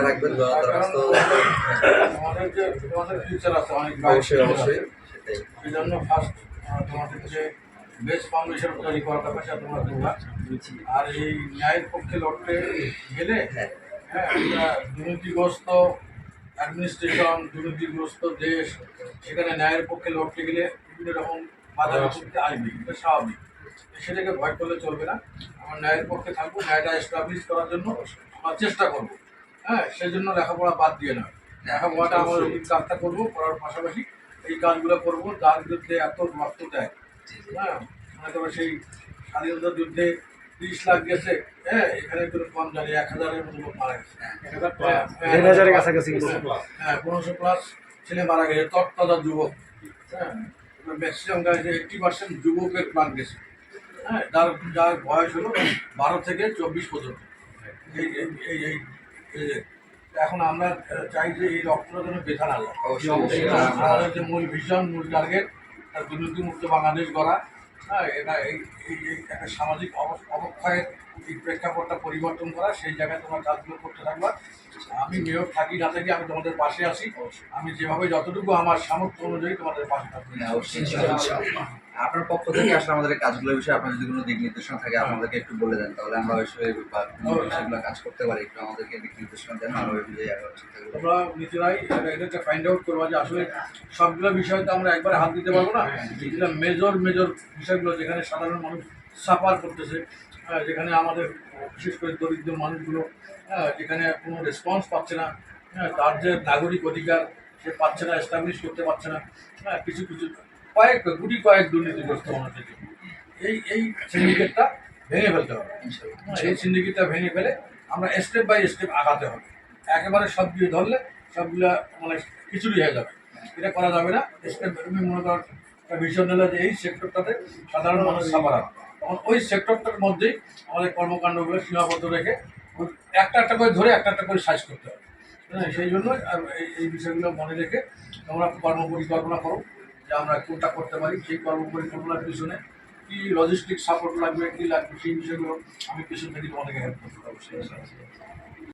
খেয়াল রাখবেন দোয়া দরখাস্ত যে তোমাদের ফিউচার আছে অনেক অবশ্যই অবশ্যই। সেটাই। জন্য ফার্স্ট তোমাদের যে বেস্ট ফাউন্ডেশন তৈরি করার ব্যাপারে তোমরা তোমরা আর এই ন্যায়ের পক্ষে লড়তে গেলে হ্যাঁ। হ্যাঁ দুর্নীতিগ্রস্ত অ্যাডমিনিস্ট্রেশন দুর্নীতিগ্রস্ত দেশ সেখানে ন্যায়ের পক্ষে লড়তে গেলে বিভিন্ন রকম বাধা বিপত্তি আসবে এটা স্বাভাবিক। সেটাকে ভয় করলে চলবে না। আমরা ন্যায়ের পক্ষে থাকব ন্যায়টা এস্টাবলিশ করার জন্য আমরা চেষ্টা করব। হ্যাঁ সেই জন্য লেখাপড়া বাদ দিয়ে না। লেখাপড়াটা আমরা এই কাজটা করব করার পাশাপাশি এই কাজগুলো করব যার বিরুদ্ধে এত রক্ত দেয়। হ্যাঁ মনে করো সেই স্বাধীনতা যুদ্ধে তিরিশ লাখ গেছে হ্যাঁ এখানে কোনো কম জানি এক হাজারের মতো লোক মারা গেছে। দেড় হাজারের কাছাকাছি। হ্যাঁ পনেরোশো প্লাস ছেলে মারা গেছে তৎতাজা যুবক। হ্যাঁ ম্যাক্সিমাম গাড়িতে এইটটি পার্সেন্ট যুবকের প্রাণ গেছে। হ্যাঁ যার যার বয়স হলো বারো থেকে চব্বিশ পর্যন্ত। এই এই- এই এখন আমরা চাই যে এই রক্তটা যেন বেথা না যায়। আমাদের যে মূল ভিশন মূল টার্গেট তার দুর্নীতিমুক্ত বাংলাদেশ গড়া। হ্যাঁ এটা এই একটা সামাজিক অব- অবক্ষয়ের এই প্রেক্ষাপটটা পরিবর্তন করা সেই জায়গায় তোমার কাজগুলো করতে থাকবা। আমি মেয়র থাকি না থাকি আমি তোমাদের পাশে আছি। আমি যেভাবে যতটুকু আমার সামর্থ্য অনুযায়ী তোমাদের পাশে থাকব। হ্যাঁ, আপনার পক্ষ থেকে আসলে আমাদের কাজগুলোর বিষয়ে আপনার যদি কোনো দিক নির্দেশনা থাকে আপনাদেরকে একটু বলে দেন তাহলে আমরা ওই বিষয়ে কোনো কাজ করতে পারি একটু আমাদেরকে দিক নির্দেশনা দেন আমরা ওই ঠিক তোমরা নিজেরাই এটা- ফাইন্ড আউট করব যে আসলে সবগুলো বিষয় তো আমরা একবারে হাত দিতে পারব না। যেগুলো মেজর মেজর বিষয়গুলো যেখানে সাধারণ মানুষ সাফার করতেছে হ্যাঁ, যেখানে আমাদের বিশেষ করে দরিদ্র মানুষগুলো হ্যাঁ, যেখানে কোনো রেসপন্স পাচ্ছে না হ্যাঁ, তার যে নাগরিক অধিকার সে পাচ্ছে না এস্টাবলিশ করতে পারছে না হ্যাঁ কিছু কিছু কয়েক গুটি কয়েক দুর্নীতিগ্রস্ত মানুষ থেকে এই এই সিন্ডিকেটটা ভেঙে ফেলতে হবে। এই সিন্ডিকেটটা ভেঙে ফেলে আমরা স্টেপ বাই স্টেপ আগাতে হবে। একেবারে সব দিয়ে ধরলে সবগুলো মানে খিচুড়ি হয়ে যাবে। এটা করা যাবে না। স্টেপ মনে করো একটা ভিশন নিলে যে এই সেক্টরটাতে সাধারণ মানুষ সাফার ওই সেক্টরটার মধ্যেই আমাদের কর্মকাণ্ডগুলো সীমাবদ্ধ রেখে একটা একটা করে ধরে একটা একটা করে সাইজ করতে হবে। হ্যাঁ সেই জন্য এই বিষয়গুলো মনে রেখে আমরা কর্ম পরিকল্পনা করো যে আমরা কোনটা করতে পারি, সেই কর্ম পরিকল্পনার পিছনে কী লজিস্টিক সাপোর্ট লাগবে, কী লাগবে, সেই বিষয়গুলো আমি পিছন থেকে অনেকে হেল্প করতে পারব, সেই